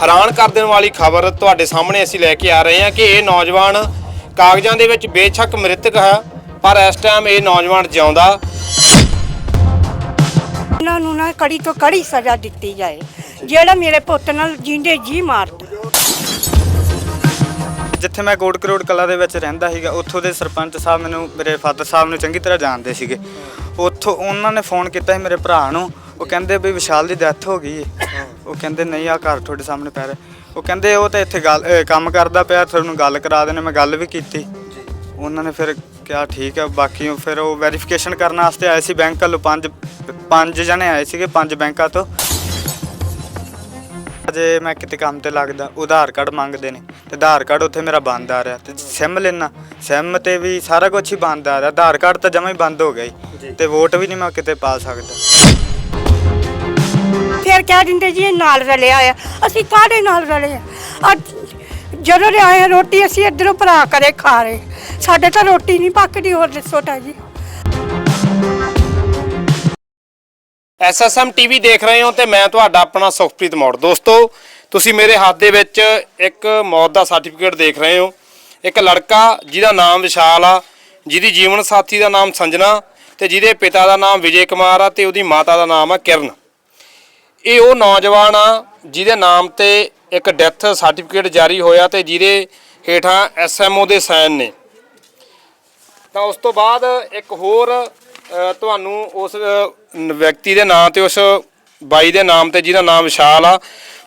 ਹੈਰਾਨ ਕਰ ਦੇਣ ਵਾਲੀ ਖਬਰ ਤੁਹਾਡੇ ਸਾਹਮਣੇ ਅਸੀਂ ਲੈ ਕੇ ਆ ਰਹੇ ਹਾਂ ਕਿ ਇਹ ਨੌਜਵਾਨ ਕਾਗਜ਼ਾਂ ਦੇ ਵਿੱਚ ਬੇਸ਼ੱਕ ਮ੍ਰਿਤਕ ਹੈ ਪਰ ਇਸ ਟਾਈਮ ਇਹ ਨੌਜਵਾਨ ਜਿਉਂਦਾ। ਉਹਨਾਂ ਨੂੰ ਨਾ ਕੜੀ ਤੋਂ ਕੜੀ ਸਜ਼ਾ ਦਿੱਤੀ ਜਾਏ ਜਿਹੜਾ ਮੇਰੇ ਪੁੱਤ ਨਾਲ ਜਿੰਦੇ ਜੀ ਮਾਰਦਾ। ਜਿੱਥੇ ਮੈਂ ਕੋਟ ਕਰੋੜ ਕਲਾ ਦੇ ਵਿੱਚ ਰਹਿੰਦਾ ਸੀਗਾ ਉੱਥੋਂ ਦੇ ਸਰਪੰਚ ਸਾਹਿਬ ਮੈਨੂੰ ਮੇਰੇ ਫਾਦਰ ਸਾਹਿਬ ਨੂੰ ਚੰਗੀ ਤਰ੍ਹਾਂ ਜਾਣਦੇ ਸੀਗੇ। ਉੱਥੋਂ ਉਹਨਾਂ ਨੇ ਫੋਨ ਕੀਤਾ ਸੀ ਮੇਰੇ ਭਰਾ ਨੂੰ ਉਹ ਕਹਿੰਦੇ ਵੀ ਵਿਸ਼ਾਲ ਦੀ ਡੈਥ ਹੋ ਗਈ ਹੈ ਉਹ ਕਹਿੰਦੇ ਨਹੀਂ ਆ ਘਰ ਤੁਹਾਡੇ ਸਾਹਮਣੇ ਪੈ ਰਿਹਾ। ਉਹ ਕਹਿੰਦੇ ਉਹ ਤਾਂ ਇੱਥੇ ਗੱਲ ਅਹ ਕੰਮ ਕਰਦਾ ਪਿਆ ਤੁਹਾਨੂੰ ਗੱਲ ਕਰਾ ਦੇਣੇ ਮੈਂ ਗੱਲ ਵੀ ਕੀਤੀ। ਉਹਨਾਂ ਨੇ ਫਿਰ ਕਿਹਾ ਠੀਕ ਹੈ ਬਾਕੀ ਉਹ ਫਿਰ ਉਹ ਵੈਰੀਫਿਕੇਸ਼ਨ ਕਰਨ ਵਾਸਤੇ ਆਏ ਸੀ ਬੈਂਕ ਵੱਲੋਂ ਪੰਜ ਪੰਜ ਜਣੇ ਆਏ ਸੀਗੇ ਪੰਜ ਬੈਂਕਾਂ ਤੋਂ। ਜੇ ਮੈਂ ਕਿਤੇ ਕੰਮ ਤੇ ਲੱਗਦਾ ਉਧਾਰ ਕਾਰਡ ਮੰਗਦੇ ਨੇ ਤੇ ਆਧਾਰ ਕਾਰਡ ਉੱਥੇ ਮੇਰਾ ਬੰਦ ਆ ਰਿਹਾ ਤੇ ਸਿਮ ਲੈਣਾ ਸਿਮ ਤੇ ਵੀ ਸਾਰਾ ਕੁਝ ਹੀ ਬੰਦ ਆ ਰਿਹਾ ਆਧਾਰ ਕਾਰਡ ਤਾਂ ਜਮਾ ਹੀ ਬੰਦ ਹੋ ਗਿਆ ਜੀ। ਤੇ ਵੋਟ ਵੀ ਨਹੀਂ ਮੈਂ ਕਿਤੇ ਪਾ ਸਕਦਾ। ਫਿਰ ਕਹਿ ਦਿੰਦੇ ਜੀ ਇਹ ਨਾਲ ਰਲਿਆ ਆ। ਅਸੀਂ ਕਾਹਦੇ ਨਾਲ ਰਲੇ ਆ? ਅੱਜ ਜਦੋਂ ਦੇ ਆਏ ਆ ਰੋਟੀ, ਅਸੀਂ ਇੱਧਰੋਂ ਭਰਾ ਕਰੇ ਖਾ ਰਹੇ। ਸਾਡੇ ਤਾਂ ਰੋਟੀ ਨਹੀਂ ਪੱਕਦੀ, ਹੋਰ ਦੱਸੋ ਤਾਂ ਜੀ। ਐਸਐਸਐਮ ਟੀਵੀ ਦੇਖ ਰਹੇ ਹੋ ਤੇ ਮੈਂ ਤੁਹਾਡਾ ਆਪਣਾ ਸੁਖਪ੍ਰੀਤ ਮੋੜ। ਦੋਸਤੋ, ਤੁਸੀਂ ਮੇਰੇ ਹੱਥ ਦੇ ਵਿੱਚ ਇੱਕ ਮੌਤ ਦਾ ਸਰਟੀਫਿਕੇਟ ਦੇਖ ਰਹੇ ਹੋ। ਇੱਕ ਲੜਕਾ ਜਿਹਦਾ ਨਾਮ ਵਿਸ਼ਾਲ ਆ, ਜਿਹਦੀ ਜੀਵਨ ਸਾਥੀ ਦਾ ਨਾਮ ਸੰਜਨਾ ਤੇ ਜਿਹਦੇ ਪਿਤਾ ਦਾ ਨਾਮ ਵਿਜੇ ਕੁਮਾਰ ਆ ਤੇ ਉਹਦੀ ਮਾਤਾ ਦਾ ਨਾਮ ਆ ਕਿਰਨ। ਇਹ ਉਹ ਨੌਜਵਾਨ ਆ, ਜਿਹਦੇ ਨਾਮ ਤੇ ਇੱਕ ਡੈਥ ਸਰਟੀਫਿਕੇਟ ਜਾਰੀ ਹੋਇਆ ਤੇ ਜਿਹਦੇ ਹੇਠਾਂ ਐਸਐਮਓ ਦੇ ਸਾਈਨ ਨੇ। ਤਾਂ ਉਸ ਤੋਂ ਬਾਅਦ ਇੱਕ ਹੋਰ ਤੁਹਾਨੂੰ ਉਸ ਵਿਅਕਤੀ ਦੇ ਨਾਂ ਤੇ, ਉਸ ਬਾਈ ਦੇ ਨਾਮ ਤੇ, ਜਿਹਦਾ ਨਾਮ ਵਿਸ਼ਾਲ ਆ,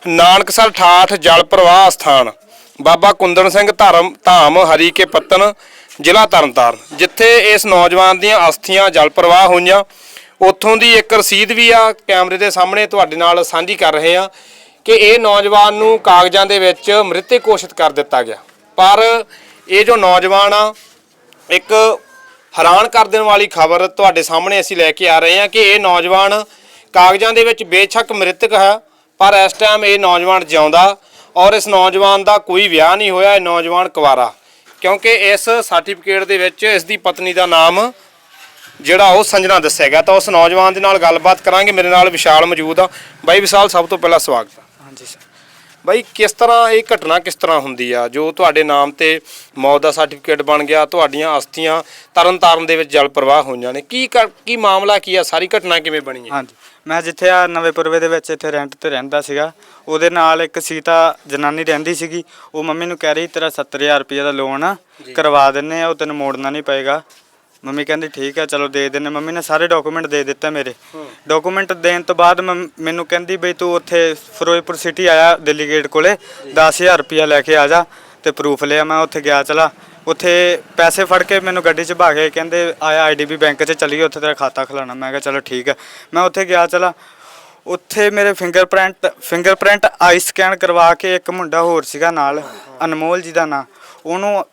ਨਾਨਕਸਰ ਠਾਠ ਜਲ ਪ੍ਰਵਾਹ ਸਥਾਨ, ਬਾਬਾ ਕੁੰਦਨ ਸਿੰਘ ਧਰਮ, ਧਾਮ ਹਰੀ ਕੇ ਪੱਤਨ, ਜ਼ਿਲ੍ਹਾ ਤਰਨਤਾਰਨ, ਜਿੱਥੇ ਇਸ ਨੌਜਵਾਨ ਦੀਆਂ ਅਸਥੀਆਂ ਜਲ ਪ੍ਰਵਾਹ ਹੋਈਆਂ। ਉੱਥੋਂ ਦੀ ਇੱਕ ਰਸੀਦ ਵੀ ਆ, ਕੈਮਰੇ ਦੇ ਸਾਹਮਣੇ ਤੁਹਾਡੇ ਨਾਲ ਸਾਂਝੀ ਕਰ ਰਹੇ ਆ ਕਿ ਇਹ ਨੌਜਵਾਨ ਨੂੰ ਕਾਗਜ਼ਾਂ ਦੇ ਵਿੱਚ ਮ੍ਰਿਤਕ ਘੋਸ਼ਿਤ ਕਰ ਦਿੱਤਾ ਗਿਆ। ਪਰ ਇਹ ਜੋ ਨੌਜਵਾਨ ਆ, ਇੱਕ ਹੈਰਾਨ ਕਰ ਦੇਣ ਵਾਲੀ ਖਬਰ ਤੁਹਾਡੇ ਸਾਹਮਣੇ ਅਸੀਂ ਲੈ ਕੇ ਆ ਰਹੇ ਹਾਂ ਕਿ ਇਹ ਨੌਜਵਾਨ ਕਾਗਜ਼ਾਂ ਦੇ ਵਿੱਚ ਬੇਸ਼ੱਕ ਮ੍ਰਿਤਕ ਹੈ, ਪਰ ਇਸ ਟਾਈਮ ਇਹ ਨੌਜਵਾਨ ਜਿਉਂਦਾ ਔਰ ਇਸ ਨੌਜਵਾਨ ਦਾ ਕੋਈ ਵਿਆਹ ਨਹੀਂ ਹੋਇਆ, ਇਹ ਨੌਜਵਾਨ ਕੁਵਾਰਾ। ਕਿਉਂਕਿ ਇਸ ਸਰਟੀਫਿਕੇਟ ਦੇ ਵਿੱਚ ਇਸ ਦੀ ਪਤਨੀ ਦਾ ਨਾਮ ਜਿਹੜਾ ਉਹ ਸੰਜਨਾ ਦੱਸਿਆ ਗਿਆ ਤਾਂ ਉਸ ਨੌਜਵਾਨ ਦੇ ਨਾਲ ਗੱਲਬਾਤ ਕਰਾਂਗੇ। ਮੇਰੇ ਨਾਲ ਵਿਸ਼ਾਲ ਮੌਜੂਦ ਆ। ਬਾਈ ਵਿਸ਼ਾਲ ਸਭ ਤੋਂ ਪਹਿਲਾਂ ਸਵਾਗਤ ਆ। ਹਾਂਜੀ ਸਰ। ਬਾਈ ਕਿਸ ਤਰ੍ਹਾਂ ਇਹ ਘਟਨਾ ਕਿਸ ਤਰ੍ਹਾਂ ਹੁੰਦੀ ਆ? ਜੋ ਤੁਹਾਡੇ ਨਾਮ ਤੇ ਮੌਤ ਦਾ ਸਰਟੀਫਿਕੇਟ ਬਣ ਗਿਆ ਤੁਹਾਡੀਆਂ ਅਸਥੀਆਂ ਤਰਨ ਤਾਰਨ ਦੇ ਵਿੱਚ ਜਲ ਪ੍ਰਵਾਹ ਹੋਈਆਂ ਨੇ। ਕੀ ਕਰ- ਕੀ ਮਾਮਲਾ ਕੀ ਆ? ਸਾਰੀ ਘਟਨਾ ਕਿਵੇਂ ਬਣੀ ਹੈ ਹਾਂਜੀ। ਮੈਂ ਜਿੱਥੇ ਆ ਨਵੇਂ ਪੁਰਵੇ ਦੇ ਵਿੱਚ ਇੱਥੇ ਰੈਂਟ ਤੇ ਰਹਿੰਦਾ ਸੀਗਾ। ਉਹਦੇ ਨਾਲ ਇੱਕ ਸੀਤਾ ਜਨਾਨੀ ਰਹਿੰਦੀ ਸੀਗੀ। ਉਹ ਮੰਮੀ ਨੂੰ ਕਹਿ ਰਹੀ ਤੇਰਾ 70000 ਰੁਪਏ ਦਾ ਲੋਨ ਆ। ਕਰਵਾ ਦਿੰਨੇ ਆ ਉਹ ਤੈਨੂੰ ਮੋੜਨਾ ਨਹੀਂ ਪਏਗਾ। ਮੰਮੀ ਕਹਿੰਦੀ ਠੀਕ ਹੈ ਚਲੋ ਦੇ ਦਿੰਨੇ ਮੰਮੀ ਨੇ ਸਾਰੇ ਡਾਕੂਮੈਂਟ ਦੇ ਦਿੱਤੇ ਮੇਰੇ। ਡਾਕੂਮੈਂਟ ਦੇਣ ਤੋਂ ਬਾਅਦ ਮੰਮ- ਮੈਨੂੰ ਕਹਿੰਦੀ ਬਈ ਤੂੰ ਉੱਥੇ ਫਿਰੋਜ਼ਪੁਰ ਸਿਟੀ ਆਇਆ ਦਿੱਲੀ ਗੇਟ ਕੋਲੇ 10000 ਰੁਪਇਆ ਲੈ ਕੇ ਆ ਜਾ ਤੇ ਪ੍ਰੂਫ ਲਿਆ ਮੈਂ ਉੱਥੇ ਗਿਆ ਚਲਾ। ਉੱਥੇ ਪੈਸੇ ਫੜ ਕੇ ਮੈਨੂੰ ਗੱਡੀ 'ਚ ਭਾ ਕੇ ਕਹਿੰਦੇ ਆਇਆ ਆਈਡੀਬੀ ਬੈਂਕ 'ਚ ਚਲੀਏ ਉੱਥੇ ਤੇਰਾ ਖਾਤਾ ਖੁਲਾਉਣਾ। ਮੈਂ ਕਿਹਾ ਚਲੋ ਠੀਕ ਹੈ ਮੈਂ ਉੱਥੇ ਗਿਆ ਚਲਾ। ਉੱਥੇ ਮੇਰੇ ਫਿੰਗਰਪ੍ਰਿੰਟ ਫਿੰਗਰਪ੍ਰਿੰਟ ਆਈ ਸਕੈਨ ਕਰਵਾ ਕੇ ਇੱਕ ਮੁੰਡਾ ਹੋਰ ਸੀਗਾ ਨਾਲ ਅਨਮੋਲ ਜੀ ਦਾ ਨਾਂ। ਉਹਨੂੰ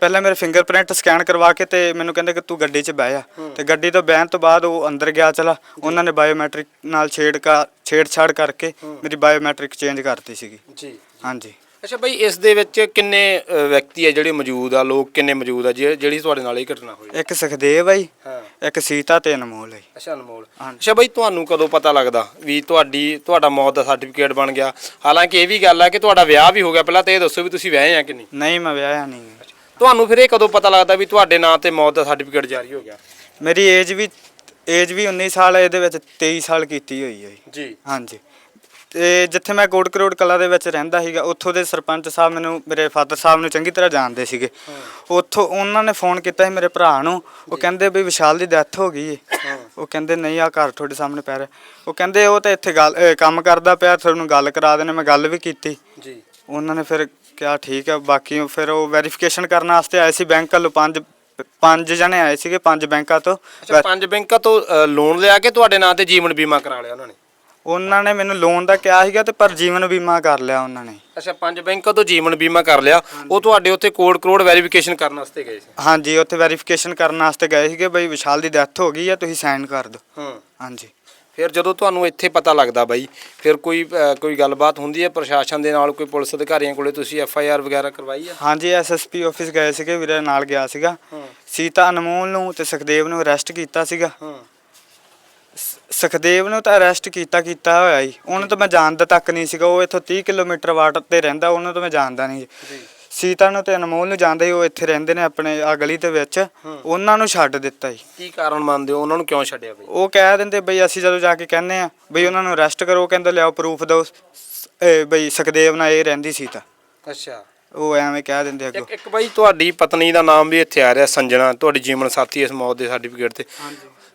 ਪਹਿਲਾਂ ਮੇਰੇ ਫਿੰਗਰਪ੍ਰਿੰਟ ਸਕੈਨ ਕਰਵਾ ਕੇ ਤੇ ਮੈਨੂੰ ਕਹਿੰਦੇ ਕਿ ਤੂੰ ਗੱਡੀ 'ਚ ਬਹਿ ਜਾ। ਤੇ ਗੱਡੀ ਤੋਂ ਬਹਿਣ ਤੋਂ ਬਾਅਦ ਉਹ ਅੰਦਰ ਗਿਆ ਚਲਾ। ਉਹਨਾਂ ਨੇ ਬਾਇਓਮੈਟ੍ਰਿਕ ਨਾਲ ਛੇੜ ਕਾ ਛੇੜਛਾੜ ਕਰਕੇ ਮੇਰੀ ਬਾਇਓਮੈਟ੍ਰਿਕ ਚੇਂਜ ਕਰਤੀ ਸੀਗੀ। ਜੀ। ਹਾਂਜੀ। ਅੱਛਾ ਬਾਈ ਇਸ ਦੇ ਵਿੱਚ ਕਿੰਨੇ ਅ, ਵਿਅਕਤੀ ਆ ਜਿਹੜੇ ਮੌਜੂਦ ਆ? ਲੋਕ ਕਿੰਨੇ ਮੌਜੂਦ ਆ? ਜਿਹ- ਜਿਹੜੀ ਤੁਹਾਡੇ ਨਾਲ ਇਹ ਘਟਨਾ ਹੋਈ? ਇੱਕ ਸੁਖਦੇਵ ਜੀ, ਹਾਂ। ਇੱਕ ਸੀਤਾ ਤੇ ਅਨਮੋਲ ਹੈ ਜੀ। ਅੱਛਾ ਅਨਮੋਲ। ਹਾਂਜੀ। ਅੱਛਾ ਬਾਈ ਤੁਹਾਨੂੰ ਕਦੋਂ ਪਤਾ ਲੱਗਦਾ ਵੀ ਤੁਹਾਡੀ ਤੁਹਾਡਾ ਮੌਤ ਦਾ ਸਰਟੀਫਿਕੇਟ ਬਣ ਗਿਆ? ਹਾਲਾਂਕਿ ਇਹ ਵੀ ਗੱਲ ਆ ਕਿ ਤੁਹਾਡਾ ਵਿਆਹ ਵੀ ਹੋ ਗਿਆ। ਪਹਿਲਾਂ ਤਾਂ ਇਹ ਦੱਸੋ ਵੀ ਤੁਸੀਂ ਵਿਆਹੇ ਆ ਕਿ ਨਹੀਂ? ਨਹੀਂ ਮੈਂ ਵਿਆਹਿਆ ਨਹੀਂ। ਤੁਹਾਨੂੰ ਫਿਰ ਇਹ ਕਦੋਂ ਪਤਾ ਲੱਗਦਾ ਵੀ ਤੁਹਾਡੇ ਨਾਂ ਤੇ ਮੌਤ ਦਾ ਸਰਟੀਫਿਕੇਟ ਜਾਰੀ ਹੋ ਗਿਆ? ਮੇਰੀ ਏਜ ਵੀ ਏਜ ਵੀ 19 ਸਾਲ ਹੈ ਇਹਦੇ ਵਿੱਚ 23 ਸਾਲ ਕੀਤੀ ਹੋਈ ਹੈ ਜੀ। ਹਾਂਜੀ। ਤੇ ਜਿੱਥੇ ਮੈਂ ਕੋਟ ਕਰੋੜ ਕਲਾ ਦੇ ਵਿੱਚ ਰਹਿੰਦਾ ਸੀਗਾ ਉੱਥੋਂ ਦੇ ਸਰਪੰਚ ਸਾਹਿਬ ਮੈਨੂੰ ਮੇਰੇ ਫਾਦਰ ਸਾਹਿਬ ਨੂੰ ਚੰਗੀ ਤਰ੍ਹਾਂ ਜਾਣਦੇ ਸੀਗੇ। ਉੱਥੋਂ ਉਹਨਾਂ ਨੇ ਫੋਨ ਕੀਤਾ ਸੀ ਮੇਰੇ ਭਰਾ ਨੂੰ ਉਹ ਕਹਿੰਦੇ ਵੀ ਵਿਸ਼ਾਲ ਦੀ ਡੈਥ ਹੋ ਗਈ ਹੈ। ਉਹ ਕਹਿੰਦੇ ਨਹੀਂ ਆ ਘਰ ਤੁਹਾਡੇ ਸਾਹਮਣੇ ਪੈ ਰਿਹਾ। ਉਹ ਕਹਿੰਦੇ ਉਹ ਤਾਂ ਇੱਥੇ ਗੱਲ ਅਹ ਕੰਮ ਕਰਦਾ ਪਿਆ ਤੁਹਾਨੂੰ ਗੱਲ ਕਰਾ ਦੇਣੇ ਮੈਂ ਗੱਲ ਵੀ ਕੀਤੀ। ਜੀ। ਉਹਨਾਂ ਨੇ ਫਿਰ ਕਿਹਾ ਠੀਕ ਹੈ ਬਾਕੀ ਫਿਰ ਉਹ ਵੈਰੀਫਿਕੇਸ਼ਨ ਕਰਨ ਵਾਸਤੇ ਆਏ ਸੀ ਬੈਂਕ ਵੱਲੋਂ ਪੰਜ ਪੰਜ ਜਣੇ ਆਏ ਸੀਗੇ ਪੰਜ ਬੈਂਕਾਂ ਤੋਂ। ਅੱਛਾ ਪੰਜ ਬੈਂਕਾਂ ਤੋਂ ਲੋਨ ਲਿਆ ਕੇ ਤੁਹਾਡੇ ਨਾਂ ਤੇ ਜੀਵਨ ਬੀਮਾ ਕਰਾ ਲਿਆ ਉਹਨਾਂ ਨੇ? ਉਹਨਾਂ ਨੇ ਮੈਨੂੰ ਲੋਨ ਦਾ ਕਿਹਾ ਸੀਗਾ ਤੇ ਪਰ ਜੀਵਨ ਬੀਮਾ ਕਰ ਲਿਆ ਉਹਨਾਂ ਨੇ। ਅੱਛਾ ਪੰਜ ਬੈਂਕਾਂ ਤੋਂ ਜੀਵਨ ਬੀਮਾ ਕਰ ਲਿਆ। ਉਹ ਤੁਹਾਡੇ ਉੱਥੇ ਕੋਡ ਕਰੋੜ ਵੈਰੀਫਿਕੇਸ਼ਨ ਕਰਨ ਵਾਸਤੇ ਗਏ ਸੀ? ਹਾਂਜੀ ਉੱਥੇ ਵੈਰੀਫਿਕੇਸ਼ਨ ਕਰਨ ਵਾਸਤੇ ਗਏ ਸੀਗੇ ਬਈ ਵਿਸ਼ਾਲ ਦੀ ਡੈਥ ਹੋ ਗਈ ਹੈ ਤੁਸੀਂ ਸਾਈਨ ਕਰ ਦਿਓ। ਹੂੰ। ਹਾਂਜੀ। ਫਿਰ ਜਦੋਂ ਤੁਹਾਨੂੰ ਇੱਥੇ ਪਤਾ ਲੱਗਦਾ ਬਾਈ ਫਿਰ ਕੋਈ ਅ, ਕੋਈ ਗੱਲਬਾਤ ਹੁੰਦੀ ਹੈ ਪ੍ਰਸ਼ਾਸਨ ਦੇ ਨਾਲ ਕੋਈ ਪੁਲਿਸ ਅਧਿਕਾਰੀਆਂ ਕੋਲੇ ਤੁਸੀਂ ਐਫ ਆਈ ਆਰ ਵਗੈਰਾ ਕਰਵਾਈ ਆ? ਹਾਂਜੀ ਐਸਐਸਪੀ ਆਫਿਸ ਗਏ ਸੀਗੇ ਵੀਰੇ ਨਾਲ ਗਿਆ ਸੀਗਾ। ਸੀਤਾ ਅਨਮੋਲ ਨੂੰ ਤੇ ਸੁਖਦੇਵ ਨੂੰ ਅਰੈਸਟ ਕੀਤਾ ਸੀਗਾ। ਹਾਂ। ਸੁਖਦੇਵ ਨੂੰ ਤਾਂ ਅਰੈਸਟ ਕੀਤਾ ਕੀਤਾ ਹੋਇਆ ਜੀ ਉਹਨੂੰ ਤਾਂ ਮੈਂ ਜਾਣਦਾ ਤੱਕ ਨਹੀਂ ਸੀਗਾ ਉਹ ਇੱਥੋਂ 30 ਕਿਲੋਮੀਟਰ ਵਾਟ ਤੇ ਰਹਿੰਦਾ ਉਹਨੂੰ ਤਾਂ ਮੈਂ ਜਾਣਦਾ ਨਹੀਂ। ਜੀ। ਸੀਤਾ ਨੂੰ ਤੇ ਅਨਮੋਲ ਨੂੰ ਜਾਣਦਾ ਜੀ ਉਹ ਇੱਥੇ ਰਹਿੰਦੇ ਨੇ ਆਪਣੇ ਆ ਗਲੀ ਦੇ ਵਿੱਚ। ਉਹਨਾਂ ਨੂੰ ਛੱਡ ਦਿੱਤਾ ਜੀ। ਕੀ ਕਾਰਨ ਮੰਨਦੇ ਹੋ? ਉਹਨਾਂ ਨੂੰ ਕਿਉਂ ਛੱਡਿਆ ਬਈ? ਉਹ ਕਹਿ ਦਿੰਦੇ ਬਈ ਅਸੀਂ ਜਦੋਂ ਜਾ ਕੇ ਕਹਿੰਦੇ ਆ ਬਈ ਉਹਨਾਂ ਨੂੰ ਅਰੈਸਟ ਕਰੋ ਕਹਿੰਦੇ ਲਿਆਓ ਪ੍ਰੂਫ ਦਿਓ। ਸ- ਇਹ ਬਈ ਸੁਖਦੇਵ ਨਾਲ ਇਹ ਰਹਿੰਦੀ ਸੀ ਤਾਂ ਅੱਛਾ। ਉਹ ਐਵੇਂ ਕਹਿ ਦਿੰਦੇ ਅੱਗੋਂ। ਇੱਕ ਇੱਕ ਬਾਈ ਤੁਹਾਡੀ ਪਤਨੀ ਦਾ ਨਾਮ ਵੀ ਇੱਥੇ ਆ ਰਿਹਾ ਸੰਜਣਾ ਤੁਹਾਡੀ ਜੀਵਨ ਸਾਥੀ ਇਸ ਮੌਤ ਦੇ ਸਰਟੀਫਿਕੇਟ ਤੇ।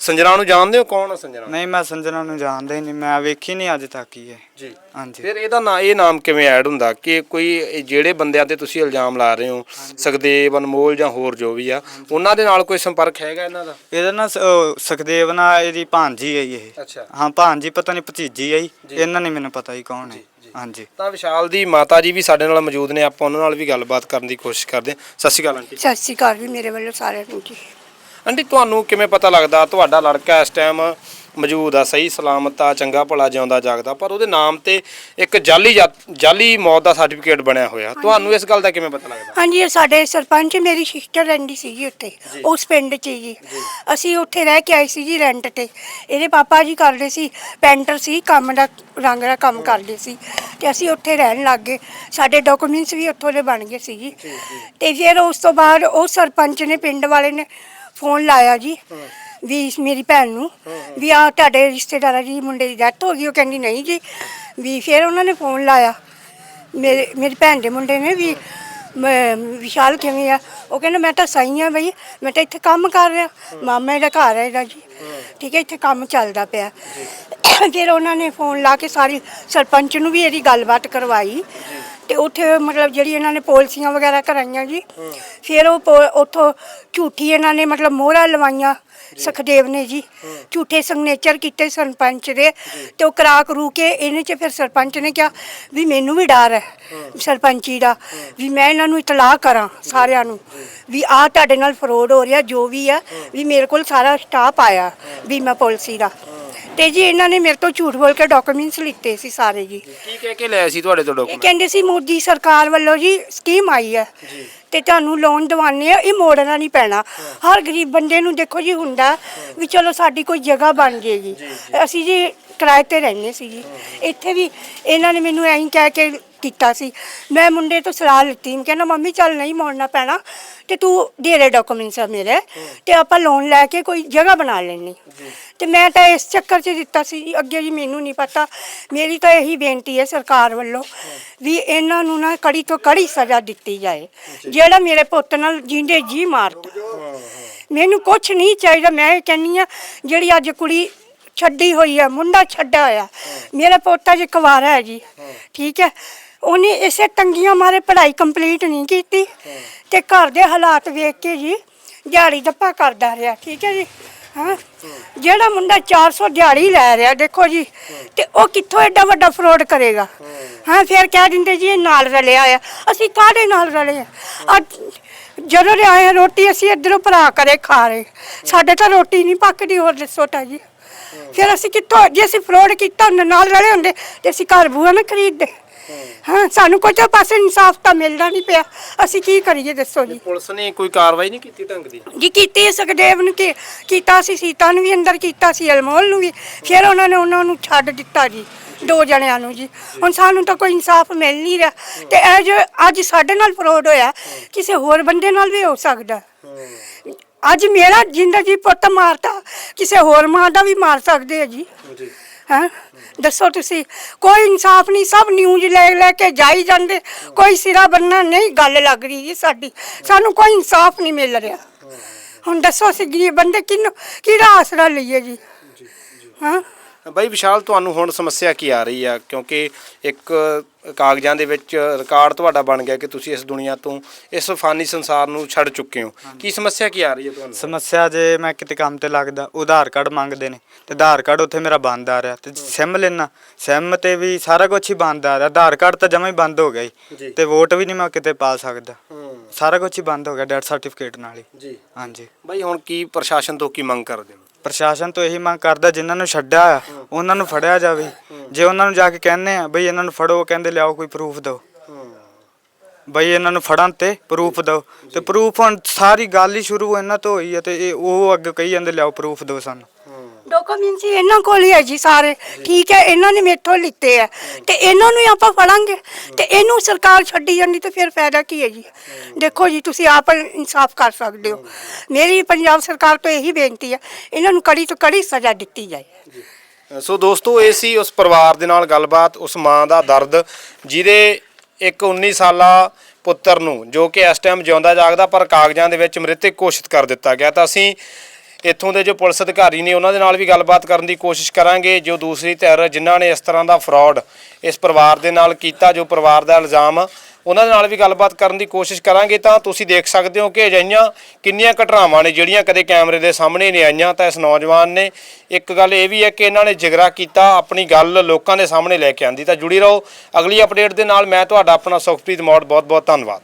ਸੰਜਣਾ ਨੂੰ ਜਾਣਦੇ ਹੋ? ਕੌਣ ਹੈ ਸੰਜਣਾ ਨਹੀਂ ਮੈਂ ਸੰਜਨਾ ਨੂੰ ਜਾਣਦਾ ਹੀ ਨਹੀਂ। ਮੈਂ ਵੇਖੀ ਨਹੀਂ ਅੱਜ ਤੱਕ ਹੀ ਇਹ। ਜੀ। ਹਾਂਜੀ। ਫਿਰ ਇਹਦਾ ਨਾਂ ਇਹ ਨਾਮ ਕਿਵੇਂ ਐਡ ਹੁੰਦਾ? ਕਿ ਕੋਈ ਇਹ ਜਿਹੜੇ ਬੰਦਿਆਂ ਤੇ ਤੁਸੀਂ ਇਲਜ਼ਾਮ ਲਾ ਰਹੇ ਹੋ ਸੁਖਦੇਵ ਅਨਮੋਲ ਜਾਂ ਹੋਰ ਜੋ ਵੀ ਆ ਉਹਨਾਂ ਦੇ ਨਾਲ ਕੋਈ ਸੰਪਰਕ ਹੈਗਾ ਇਹਨਾਂ ਦਾ? ਇਹਦਾ ਨਾ ਸ- ਉਹ ਸੁਖਦੇਵ ਨਾਲ ਇਹਦੀ ਭਾਂਜੀ ਹੈ ਜੀ ਇਹ। ਅੱਛਾ। ਹਾਂ ਭਾਂਜੀ ਪਤਾ ਨਹੀਂ ਭਤੀਜੀ ਹੈ ਜੀ। ਇਹਨਾਂ ਨਹੀਂ ਮੈਨੂੰ ਪਤਾ ਜੀ ਕੌਣ ਹੈ। ਹਾਂਜੀ। ਤਾਂ ਵਿਸ਼ਾਲ ਦੀ ਮਾਤਾ ਜੀ ਵੀ ਸਾਡੇ ਨਾਲ ਮੌਜੂਦ ਨੇ। ਆਪਾਂ ਉਹਨਾਂ ਨਾਲ ਵੀ ਗੱਲਬਾਤ ਕਰਨ ਦੀ ਕੋਸ਼ਿਸ਼ ਕਰਦੇ ਹਾਂ। ਸਤਿ ਸ਼੍ਰੀ ਅਕਾਲ ਆਂਟੀ। ਸਤਿ ਸ਼੍ਰੀ ਅਕਾਲ ਵੀ ਮੇਰੇ ਵੱਲੋਂ ਸਾਰਿਆਂ ਨੂੰ ਜੀ। ਆਂਟੀ ਤੁਹਾਨੂੰ ਕਿਵੇਂ ਪਤਾ ਲੱਗਦਾ? ਤੁਹਾਡਾ ਲੜਕਾ ਇਸ ਟਾਈਮ ਮੌਜੂਦ ਆ ਸਹੀ ਸਲਾਮਤ ਆ ਚੰਗਾ ਭਲਾ ਜਿਉਂਦਾ ਜਾਗਦਾ ਪਰ ਉਹਦੇ ਨਾਮ ਤੇ ਇੱਕ ਜਾਲੀ ਜਾ- ਜਾਲੀ ਮੌਤ ਦਾ ਸਰਟੀਫਿਕੇਟ ਬਣਿਆ ਹੋਇਆ। ਤੁਹਾਨੂੰ ਇਸ ਗੱਲ ਦਾ ਕਿਵੇਂ ਪਤਾ ਲੱਗਦਾ? ਹਾਂਜੀ ਇਹ ਸਾਡੇ ਸਰਪੰਚ ਮੇਰੀ ਸਿਸਟਰ ਰਹਿੰਦੀ ਸੀਗੀ ਉੱਥੇ ਉਸ ਪਿੰਡ 'ਚ ਜੀ। ਅਸੀਂ ਉੱਥੇ ਰਹਿ ਕੇ ਆਏ ਸੀ ਜੀ ਰੈਂਟ ਤੇ। ਇਹਦੇ ਪਾਪਾ ਜੀ ਕਰਦੇ ਸੀ ਪੈਂਟਰ ਸੀ ਕੰਮ ਦਾ ਰੰਗ ਦਾ ਕੰਮ ਕਰਦੇ ਸੀ। ਤੇ ਅਸੀਂ ਉੱਥੇ ਰਹਿਣ ਲੱਗ ਗਏ। ਸਾਡੇ ਡਾਕੂਮੈਂਟਸ ਵੀ ਉੱਥੋਂ ਦੇ ਬਣ ਗਏ ਸੀ ਜੀ। ਤੇ ਫਿਰ ਉਸ ਤੋਂ ਬਾਅਦ ਉਹ ਸਰਪੰਚ ਨੇ ਪਿੰਡ ਵਾਲੇ ਨੇ ਫੋਨ ਲਾਇਆ ਜੀ ਵੀ ਮੇਰੀ ਭੈਣ ਨੂੰ ਵੀ ਆ ਤੁਹਾਡੇ ਰਿਸ਼ਤੇਦਾਰਾਂ ਜੀ ਮੁੰਡੇ ਦੀ ਡੈਥ ਹੋ ਗਈ ਉਹ ਕਹਿੰਦੀ ਨਹੀਂ ਜੀ। ਵੀ ਫਿਰ ਉਹਨਾਂ ਨੇ ਫੋਨ ਲਾਇਆ। ਮੇਰੇ ਮੇਰੀ ਭੈਣ ਦੇ ਮੁੰਡੇ ਨੇ ਵੀ ਮੈਂ ਵਿਸ਼ਾਲ ਕਿਵੇਂ ਆ? ਉਹ ਕਹਿੰਦਾ ਮੈਂ ਤਾਂ ਸਹੀ ਆ ਬਈ ਮੈਂ ਤਾਂ ਇੱਥੇ ਕੰਮ ਕਰ ਰਿਹਾ। ਮਾਮੇ ਦਾ ਘਰ ਹੈ ਇਹਦਾ ਜੀ। ਠੀਕ ਹੈ ਇੱਥੇ ਕੰਮ ਚੱਲਦਾ ਪਿਆ। ਫਿਰ ਉਹਨਾਂ ਨੇ ਫੋਨ ਲਾ ਕੇ ਸਾਰੀ ਸਰਪੰਚ ਨੂੰ ਵੀ ਇਹਦੀ ਗੱਲਬਾਤ ਕਰਵਾਈ। ਤੇ ਉੱਥੇ ਮਤਲਬ ਜਿਹੜੀ ਇਹਨਾਂ ਨੇ ਪਾਲਿਸੀਆਂ ਵਗੈਰਾ ਕਰਾਈਆਂ ਜੀ, ਫਿਰ ਉਹ ਪੋ- ਉੱਥੋਂ ਝੂਠੀ ਇਹਨਾਂ ਨੇ ਮਤਲਬ ਮੋਹਰਾਂ ਲਵਾਈਆਂ ਸੁਖਦੇਵ ਨੇ ਜੀ। ਝੂਠੇ ਸਿਗਨੇਚਰ ਕੀਤੇ ਸਰਪੰਚ ਦੇ ਤੇ ਉਹ ਕਰਾ ਕਰੂ ਕੇ ਇਹਨੇ ਚ ਫਿਰ ਸਰਪੰਚ ਨੇ ਕਿਹਾ ਵੀ ਮੈਨੂੰ ਵੀ ਡਰ ਹੈ ਸਰਪੰਚੀ ਦਾ ਵੀ ਮੈਂ ਇਹਨਾਂ ਨੂੰ ਇਤਲਾਹ ਕਰਾਂ ਸਾਰਿਆਂ ਨੂੰ ਵੀ ਆਹ ਤੁਹਾਡੇ ਨਾਲ ਫਰੋਡ ਹੋ ਰਿਹਾ ਜੋ ਵੀ ਆ ਵੀ ਮੇਰੇ ਕੋਲ ਸਾਰਾ ਸਟਾਫ ਆਇਆ ਬੀਮਾ ਪਾਲਿਸੀ ਦਾ। ਤੇ ਜੀ ਇਹਨਾਂ ਨੇ ਮੇਰੇ ਤੋਂ ਝੂਠ ਬੋਲ ਕੇ ਡਾਕੂਮੈਂਟਸ ਲਿੱਤੇ ਸੀ ਸਾਰੇ ਜੀ। ਕੀ ਕਹਿ ਕੇ ਲਿਆ ਸੀ ਤੁਹਾਡੇ ਤੋਂ ਇਹ ਡਾਕੂਮੈਂਟ ਕਹਿੰਦੇ ਸੀ ਮੋਦੀ ਸਰਕਾਰ ਵੱਲੋਂ ਜੀ ਸਕੀਮ ਆਈ ਹੈ ਤੇ ਤੁਹਾਨੂੰ ਲੋਨ ਦਿਵਾਨੇ ਆ ਇਹ ਮੋੜਨਾ ਨਹੀਂ ਪੈਣਾ। ਹਰ ਗਰੀਬ ਬੰਦੇ ਨੂੰ ਦੇਖੋ ਜੀ ਹੁੰਦਾ ਵੀ ਚਲੋ ਸਾਡੀ ਕੋਈ ਜਗ੍ਹਾ ਬਣ ਜੇਗੀ ਅਸੀਂ ਜੀ ਕਿਰਾਏ ਤੇ ਰਹਿੰਦੇ ਸੀ ਜੀ। ਇੱਥੇ ਵੀ ਇਹਨਾਂ ਨੇ ਮੈਨੂੰ ਐਂ ਕਹਿ ਕੇ ਕੀਤਾ ਸੀ। ਮੈਂ ਮੁੰਡੇ ਤੋਂ ਸਲਾਹ ਲਿੱਤੀ। ਮੈਂ ਕਹਿੰਦਾ ਮੰਮੀ ਚੱਲ ਨਹੀਂ ਮੋੜਨਾ ਪੈਣਾ। ਤੇ ਤੂੰ ਦੇ ਦੇ ਡਾਕੂਮੈਂਟਸ ਆ ਮੇਰੇ। ਤੇ ਆਪਾਂ ਲੋਨ ਲੈ ਕੇ ਕੋਈ ਜਗ੍ਹਾ ਬਣਾ ਲੈਣੀ ਤੇ ਮੈਂ ਤਾਂ ਇਸ ਚੱਕਰ 'ਚ ਦਿੱਤਾ ਸੀ। ਅੱਗੇ ਜੀ ਮੈਨੂੰ ਨਹੀਂ ਪਤਾ। ਮੇਰੀ ਤਾਂ ਇਹੀ ਬੇਨਤੀ ਹੈ ਸਰਕਾਰ ਵੱਲੋਂ ਵੀ ਇਹਨਾਂ ਨੂੰ ਨਾ ਕੜੀ ਤੋਂ ਕੜੀ ਸਜ਼ਾ ਦਿੱਤੀ ਜਾਏ। ਜਿਹੜਾ ਮੇਰੇ ਪੁੱਤ ਨਾਲ ਜਿੰਦੇ ਜੀ ਮਾਰਤਾ ਮੈਨੂੰ ਕੁਝ ਨਹੀਂ ਚਾਹੀਦਾ। ਮੈਂ ਇਹ ਕਹਿੰਨੀ ਆ ਜਿਹੜੀ ਅੱਜ ਕੁੜੀ ਛੱਡੀ ਹੋਈ ਆ ਮੁੰਡਾ ਛੱਡਿਆ ਹੋਇਆ ਮੇਰਾ ਪੋਤਾ ਜੀ ਕੁਵਾਰਾ ਹੈ ਜੀ। ਠੀਕ ਹੈ? ਉਹਨੇ ਇਸੇ ਤੰਗੀਆਂ ਮਾਰੇ ਪੜ੍ਹਾਈ ਕੰਪਲੀਟ ਨਹੀਂ ਕੀਤੀ ਤੇ ਘਰ ਦੇ ਹਾਲਾਤ ਵੇਖ ਕੇ ਜੀ ਦਿਹਾੜੀ ਦੱਪਾ ਕਰਦਾ ਰਿਹਾ, ਠੀਕ ਹੈ ਜੀ? ਹਾਂ? ਜਿਹੜਾ ਮੁੰਡਾ 400 ਦਿਹਾੜੀ ਲੈ ਰਿਹਾ, ਦੇਖੋ ਜੀ, ਤੇ ਉਹ ਕਿੱਥੋਂ ਐਡਾ ਵੱਡਾ ਫਰੋਡ ਕਰੇਗਾ? ਹਾਂ, ਫਿਰ ਕਹਿ ਦਿੰਦੇ ਜੀ ਇਹ ਨਾਲ ਰਲਿਆ ਆ, ਅਸੀਂ ਕਾਹਦੇ ਨਾਲ ਰਲੇ ਆ? ਅੱਜ ਜਦੋਂ ਦੇ ਆਏ ਰੋਟੀ, ਅਸੀਂ ਇੱਧਰੋਂ ਭਰਾ ਕਰੇ ਖਾ ਰਹੇ। ਸਾਡੇ ਤਾਂ ਰੋਟੀ ਨਹੀਂ ਪੱਕਦੀ, ਹੋਰ ਦੱਸੋ ਤਾਂ ਜੀ। ਫਿਰ ਅਸੀਂ ਕਿੱਥੋਂ, ਜੇ ਅਸੀਂ ਫਰੋਡ ਕੀਤਾ ਹੁੰਦਾ ਨਾਲ ਰਲੇ ਹੁੰਦੇ, ਤੇ ਅਸੀਂ ਘਰ ਬੂਆ ਨਾ ਖਰੀਦਦੇ। ਹਾਂ। ਸਾਨੂੰ ਕੋਈ ਪਾਸੇ ਇਨਸਾਫ ਤਾਂ ਮਿਲਦਾ ਨਹੀਂ ਪਿਆ। ਅਸੀਂ ਕੀ ਕਰੀਏ ਦੱਸੋ ਜੀ? ਪੁਲਿਸ ਨੇ ਕੋਈ ਕਾਰਵਾਈ ਨਹੀਂ ਕੀਤੀ ਢੰਗ ਦੀ? ਜੀ ਕੀਤੀ ਸੁਖਦੇਵ ਨੂੰ ਕੀ ਕੀਤਾ ਸੀ ਸੀਤਾ ਨੂੰ ਵੀ ਅੰਦਰ ਕੀਤਾ ਸੀ ਅਲਮੋਲ ਨੂੰ ਵੀ। ਫਿਰ ਉਹਨਾਂ ਨੇ ਉਹਨਾਂ ਨੂੰ ਛੱਡ ਦਿੱਤਾ ਜੀ ਦੋ ਜਣਿਆਂ ਨੂੰ ਜੀ। ਹੁਣ ਸਾਨੂੰ ਤਾਂ ਕੋਈ ਇਨਸਾਫ ਮਿਲ ਨਹੀਂ ਰਿਹਾ। ਤੇ ਇਹ ਜੋ ਅੱਜ ਸਾਡੇ ਨਾਲ ਫਰੋਡ ਹੋਇਆ ਕਿਸੇ ਹੋਰ ਬੰਦੇ ਨਾਲ ਵੀ ਹੋ ਸਕਦਾ। ਅੱਜ ਮੇਰਾ ਜਿੰਦਾ ਜੀ ਪੁੱਤ ਮਾਰਤਾ ਕਿਸੇ ਹੋਰ ਮਾਂ ਦਾ ਵੀ ਮਾਰ ਸਕਦੇ ਆ ਜੀ। ਜੀ। ਹਾਂ? ਦੱਸੋ ਤੁਸੀਂ ਕੋਈ ਇਨਸਾਫ ਨਹੀਂ ਸਭ ਨਿਊਜ਼ ਲੈ ਲੈ ਕੇ ਜਾਈ ਜਾਂਦੇ ਕੋਈ ਸਿਰਾ ਬੰਨਾ ਨਹੀਂ ਗੱਲ ਲੱਗ ਰਹੀ ਜੀ ਸਾਡੀ ਸਾਨੂੰ ਕੋਈ ਇਨਸਾਫ ਨਹੀਂ ਮਿਲ ਰਿਹਾ। ਹੁਣ ਦੱਸੋ ਅਸੀਂ ਗਰੀਬ ਬੰਦੇ ਕਿਹਨੂੰ ਕਿਹਦਾ ਆਸਰਾ ਲਈਏ ਜੀ। ਹਾਂ? ਬਾਈ ਵਿਸ਼ਾਲ ਤੁਹਾਨੂੰ ਹੁਣ ਸਮੱਸਿਆ ਕੀ ਆ ਰਹੀ ਆ? ਕਿਉਂਕਿ ਇੱਕ ਕਾਗਜ਼ਾਂ ਦੇ ਵਿੱਚ ਰਿਕਾਰਡ ਤੁਹਾਡਾ ਬਣ ਗਿਆ ਕਿ ਤੁਸੀਂ ਇਸ ਦੁਨੀਆ ਤੋਂ ਇਸ ਫਾਨੀ ਸੰਸਾਰ ਨੂੰ ਛੱਡ ਚੁੱਕੇ ਹੋ। ਕੀ ਸਮੱਸਿਆ ਕੀ ਆ ਰਹੀ ਹੈ ਤੁਹਾਨੂੰ? ਸਮੱਸਿਆ ਜੇ ਮੈਂ ਕਿਤੇ ਕੰਮ ਤੇ ਲੱਗਦਾ ਉਧਾਰ ਕਾਰਡ ਮੰਗਦੇ ਨੇ ਤੇ ਆਧਾਰ ਕਾਰਡ ਉੱਥੇ ਮੇਰਾ ਬੰਦ ਆ ਰਿਹਾ ਤੇ ਸਿਮ ਲੈਣਾ ਸਿਮ ਤੇ ਵੀ ਸਾਰਾ ਕੁਝ ਹੀ ਬੰਦ ਆ ਰਿਹਾ ਆਧਾਰ ਕਾਰਡ ਤਾਂ ਜਮਾ ਹੀ ਬੰਦ ਹੋ ਗਿਆ ਜੀ। ਤੇ ਵੋਟ ਵੀ ਨਹੀਂ ਮੈਂ ਕਿਤੇ ਪਾ ਸਕਦਾ। ਸਾਰਾ ਕੁਝ ਹੀ ਬੰਦ ਹੋ ਗਿਆ ਡੈਥ ਸਰਟੀਫਿਕੇਟ ਨਾਲ ਹੀ। ਜੀ। ਹਾਂਜੀ। ਬਾਈ ਹੁਣ ਕੀ ਪ੍ਰਸ਼ਾਸਨ ਤੋਂ ਕੀ ਮੰਗ ਕਰਦੇ ਹੋ ਪ੍ਰਸ਼ਾਸਨ ਤੋਂ ਇਹੀ ਮੰਗ ਕਰਦਾ ਜਿਨ੍ਹਾਂ ਨੂੰ ਛੱਡਿਆ ਆ, ਉਹਨਾਂ ਨੂੰ ਫੜਿਆ ਜਾਵੇ। ਜੇ ਉਹਨਾਂ ਨੂੰ ਜਾ ਕੇ ਕਹਿੰਦੇ ਆ, ਬਈ ਇਹਨਾਂ ਨੂੰ ਫੜੋ, ਉਹ ਕਹਿੰਦੇ ਲਿਆਓ ਕੋਈ ਪ੍ਰੂਫ ਦਿਓ। ਬਈ ਇਹਨਾਂ ਨੂੰ ਫੜਨ ਤੇ ਪ੍ਰੂਫ ਦਿਓ। ਤੇ ਪ੍ਰੂਫ ਹੁਣ ਸਾਰੀ ਗੱਲ ਹੀ ਸ਼ੁਰੂ ਇਹਨਾਂ ਤੋਂ ਹੋਈ ਹੈ ਤੇ ਇਹ ਉਹ ਅੱਗੇ ਕਹੀ ਜਾਂਦੇ, ਲਿਆਓ ਪ੍ਰੂਫ ਦਿਓ ਸਾਨੂੰ। ਡਾਕੂਮੈਂਟਸ ਇਹਨਾਂ ਕੋਲ ਹੀ ਹੈ ਜੀ ਸਾਰੇ। ਠੀਕ ਹੈ, ਇਹਨਾਂ ਨੇ ਮੇਥੋਂ ਲਿੱਤੇ ਆ ਤੇ ਇਹਨਾਂ ਨੂੰ ਹੀ ਆਪਾਂ ਫੜਾਂਗੇ। ਤੇ ਇਹਨੂੰ ਸਰਕਾਰ ਛੱਡੀ ਜਾਂਦੀ ਤੇ ਫਿਰ ਫਾਇਦਾ ਕੀ ਹੈ ਜੀ? ਦੇਖੋ ਜੀ, ਤੁਸੀਂ ਆਪ ਇਨਸਾਫ ਕਰ ਸਕਦੇ ਹੋ। ਮੇਰੀ ਪੰਜਾਬ ਸਰਕਾਰ ਤੋਂ ਇਹੀ ਬੇਨਤੀ ਹੈ, ਇਹਨਾਂ ਨੂੰ ਕੜੀ ਤੋਂ ਕੜੀ ਸਜ਼ਾ ਦਿੱਤੀ ਜਾਏ। ਸੋ ਦੋਸਤੋ, ਇਹ ਸੀ ਉਸ ਪਰਿਵਾਰ ਦੇ ਨਾਲ ਗੱਲਬਾਤ, ਉਸ ਮਾਂ ਦਾ ਦਰਦ, ਜਿਹਦੇ ਇੱਕ 19 ਸਾਲਾ ਪੁੱਤਰ ਨੂੰ, ਜੋ ਕਿ ਇਸ ਟਾਈਮ ਜਿਉਂਦਾ ਜਾਗਦਾ, ਪਰ ਕਾਗਜ਼ਾਂ ਦੇ ਵਿੱਚ ਮ੍ਰਿਤਕ ਘੋਸ਼ਿਤ ਕਰ ਦਿੱਤਾ ਗਿਆ। ਤਾਂ ਅਸੀਂ ਇੱਥੋਂ ਦੇ ਜੋ ਪੁਲਿਸ ਅਧਿਕਾਰੀ ਨੇ ਉਹਨਾਂ ਦੇ ਨਾਲ ਵੀ ਗੱਲਬਾਤ ਕਰਨ ਦੀ ਕੋਸ਼ਿਸ਼ ਕਰਾਂਗੇ, ਜੋ ਦੂਸਰੀ ਧਿਰ ਜਿਨ੍ਹਾਂ ਨੇ ਇਸ ਤਰ੍ਹਾਂ ਦਾ ਫਰਾਡ ਇਸ ਪਰਿਵਾਰ ਦੇ ਨਾਲ ਕੀਤਾ, ਜੋ ਪਰਿਵਾਰ ਦਾ ਇਲਜ਼ਾਮ, ਉਹਨਾਂ ਦੇ ਨਾਲ ਵੀ ਗੱਲਬਾਤ ਕਰਨ ਦੀ ਕੋਸ਼ਿਸ਼ ਕਰਾਂਗੇ। ਤਾਂ ਤੁਸੀਂ ਦੇਖ ਸਕਦੇ ਹੋ ਕਿ ਅਜਿਹੀਆਂ ਕਿੰਨੀਆਂ ਘਟਨਾਵਾਂ ਨੇ, ਜਿਹੜੀਆਂ ਕਦੇ ਕੈਮਰੇ ਦੇ ਸਾਹਮਣੇ ਨਹੀਂ ਆਈਆਂ। ਤਾਂ ਇਸ ਨੌਜਵਾਨ ਨੇ ਇੱਕ ਗੱਲ ਇਹ ਵੀ ਹੈ ਕਿ ਇਹਨਾਂ ਨੇ ਜਿਗਰਾ ਕੀਤਾ, ਆਪਣੀ ਗੱਲ ਲੋਕਾਂ ਦੇ ਸਾਹਮਣੇ ਲੈ ਕੇ ਆਂਦੀ। ਤਾਂ ਜੁੜੀ ਰਹੋ, ਅਗਲੀ ਅਪਡੇਟ ਦੇ ਨਾਲ ਮੈਂ ਤੁਹਾਡਾ ਆਪਣਾ ਸੁਖਪ੍ਰੀਤ ਮੌੜ। ਬਹੁਤ ਬਹੁਤ ਧੰਨਵਾਦ।